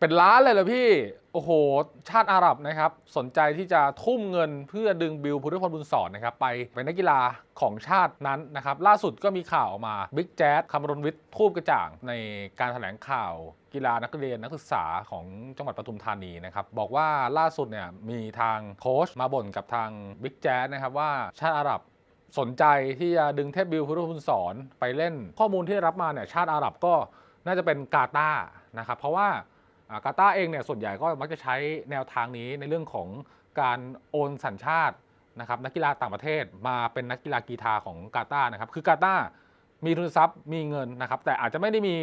เป็นล้านเลยเหรอพี่ โอ้โห ชาติอาหรับนะครับ สนใจที่จะทุ่มเงินเพื่อดึงบิลพุทธพลบุญสอนนะครับ ไปเป็นนักกีฬาของชาตินั้นนะครับ ล่าสุดก็มีข่าวออกมาบิ๊กแจ๊ดคำรณวิทย์ทูบกระจ่าง ในการแถลงข่าวกีฬานักเรียนนักศึกษาของจังหวัดปทุมธานีนะครับ บอกว่าล่าสุดเนี่ยมีทางโค้ชมาบ่นกับทางบิ๊กแจ๊ดนะครับว่าชาติอาหรับสนใจที่จะดึงเทพบิลพุทธพุทธสอนไปเล่นข้อมูลที่ได้รับมาเนี่ยชาติอาหรับก็น่าจะเป็นกาตาร์นะครับเพราะว่า กาตาร์เองเนี่ยส่วนใหญ่ก็มักจะใช้แนวทางนี้ในเรื่องของการโอนสัญชาตินะครับนักกีฬาต่างประเทศมาเป็นนักกีฬากีฬาของกาตาร์นะครับคือกาตาร์มีทุนทรัพย์มีเงินนะครับแต่อาจจะไม่ได้มี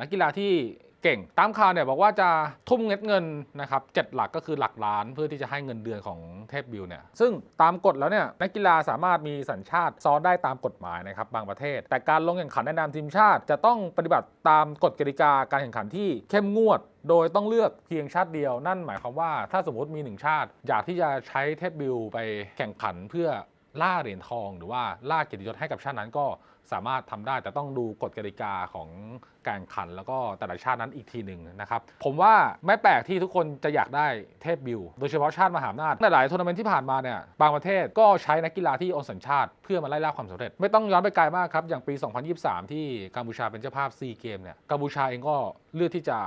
นักกีฬาที่ เก่ง ตามข่าวเนี่ยบอกว่าจะทุ่มเงินเงินนะครับเจ็ดหลักก็คือหลักล้านเพื่อที่จะให้เงินเดือนของเทพบิลเนี่ยซึ่งตามกฎแล้วเนี่ยนักกีฬาสามารถมีสัญชาติซ้อนได้ตามกฎหมายนะครับบางประเทศ แต่การลงแข่งขันในนามทีมชาติ จะต้องปฏิบัติตามกฎกติกาการแข่งขันที่เข้มงวดโดยต้องเลือกเพียงชาติเดียว นั่นหมายความว่าถ้าสมมติมีหนึ่งชาติ อยากที่จะใช้เทพบิลไปแข่งขันเพื่อ ล่าเหรียญทอง หรือว่าล่าเกียรติยศให้กับชาตินั้นก็สามารถทำได้แต่ต้องดูกฎกติกาของการขัน แล้วก็แต่ละชาตินั้นอีกทีหนึ่งนะครับผมว่าไม่แปลกที่ทุกคนจะอยากได้เทพบิลโดยเฉพาะชาติมหาอำนาจในหลายทัวร์นาเมนต์ที่ผ่านมาเนี่ยบางประเทศก็ใช้นักกีฬาที่โอนสัญชาติ เพื่อมาไล่ล่าความสำเร็จ ไม่ต้องย้อนไปไกลมากครับ อย่างปี 2023 ที่กัมพูชาเป็นเจ้าภาพซีเกมเนี่ยกัมพูชาเองก็เลือกที่จะ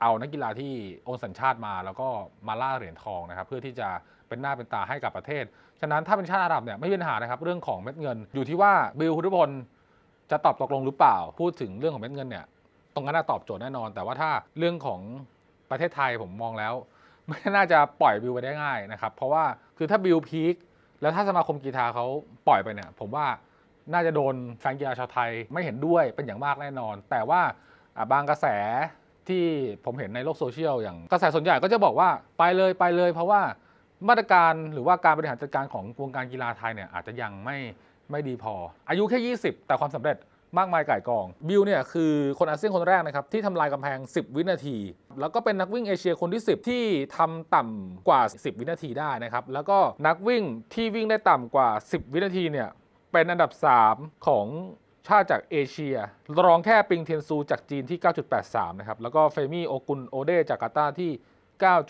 เอานักกีฬาที่โอนสัญชาติมาแล้วก็มาล่าเหรียญทองนะครับเพื่อที่จะเป็นหน้าเป็นตาให้กับประเทศ ฉะนั้นถ้าเป็นชาติอาหรับเนี่ยไม่มีปัญหานะครับเรื่องของเม็ดเงิน อยู่ที่ว่าบิลพุทธพลจะตอบตกลงหรือเปล่า พูดถึงเรื่องของเม็ดเงินเนี่ยตรงนั้นตอบโจทย์แน่นอน แต่ว่าถ้าเรื่องของประเทศไทยผมมองแล้ว ไม่น่าจะปล่อยบิลไปได้ง่ายนะครับเพราะว่าคือถ้าบิลพีคแล้วถ้าสมาคมกีฬาเขาปล่อยไปเนี่ยผมว่าน่าจะโดนแฟนกีฬาชาวไทยไม่เห็นด้วยเป็นอย่างมากแน่นอน แต่ว่าบางกระแส ที่ผมเห็นในโลกโซเชียลอย่างกระแสส่วนใหญ่ก็จะบอกว่าไปเลยไปเลย เพราะว่ามาตรการหรือว่าการบริหารจัดการของวงการกีฬาไทยเนี่ยอาจจะยังไม่ไม่ดีพอ อายุแค่ 20 แต่ความสำเร็จมากมายก่ายกอง บิลเนี่ยคือคนอาเซียนคนแรกนะครับ ที่ทำลายกำแพง 10 วินาที แล้วก็เป็นนักวิ่งเอเชียคนที่ 10 ที่ทำต่ำกว่า 10 วินาทีได้นะครับ แล้วก็นักวิ่งที่วิ่งได้ต่ำกว่า 10 วินาทีเนี่ยเป็นอันดับ 3 ของ ชาติจากเอเชีย รองแค่ปิงเทียนซูจากจีนที่ 9.83 นะครับ แล้วก็เฟมี่โอกุนโอเดจากกาตาร์ที่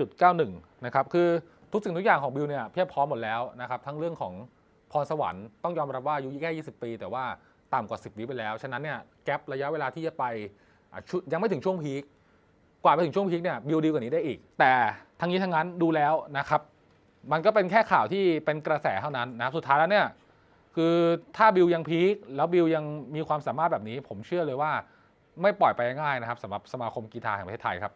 9.91 นะครับ คือทุกสิ่งทุกอย่างของบิลเนี่ยเพียบพร้อมหมดแล้วนะครับ ทั้งเรื่องของพรสวรรค์ต้องยอมรับว่าอายุแค่ 20 ปี แต่ว่าต่ำกว่า 10 วิไปแล้ว ฉะนั้นเนี่ยแกลระยะเวลาที่จะไปยังไม่ถึงช่วงพีคกว่าไปถึงช่วงพีคเนี่ยบิลดีกว่านี้ได้อีก แต่ทั้งนี้ทั้งนั้นดูแล้วนะครับมันก็เป็นแค่ข่าวที่เป็นกระแสเท่านั้นนะครับสุดท้ายแล้วเนี่ย คือถ้าบิลยังพีคแล้วบิลยังมีความสามารถแบบนี้ ผมเชื่อเลยว่าไม่ปล่อยไปง่ายนะครับสำหรับสมาคมกีฬาแห่งประเทศไทยครับ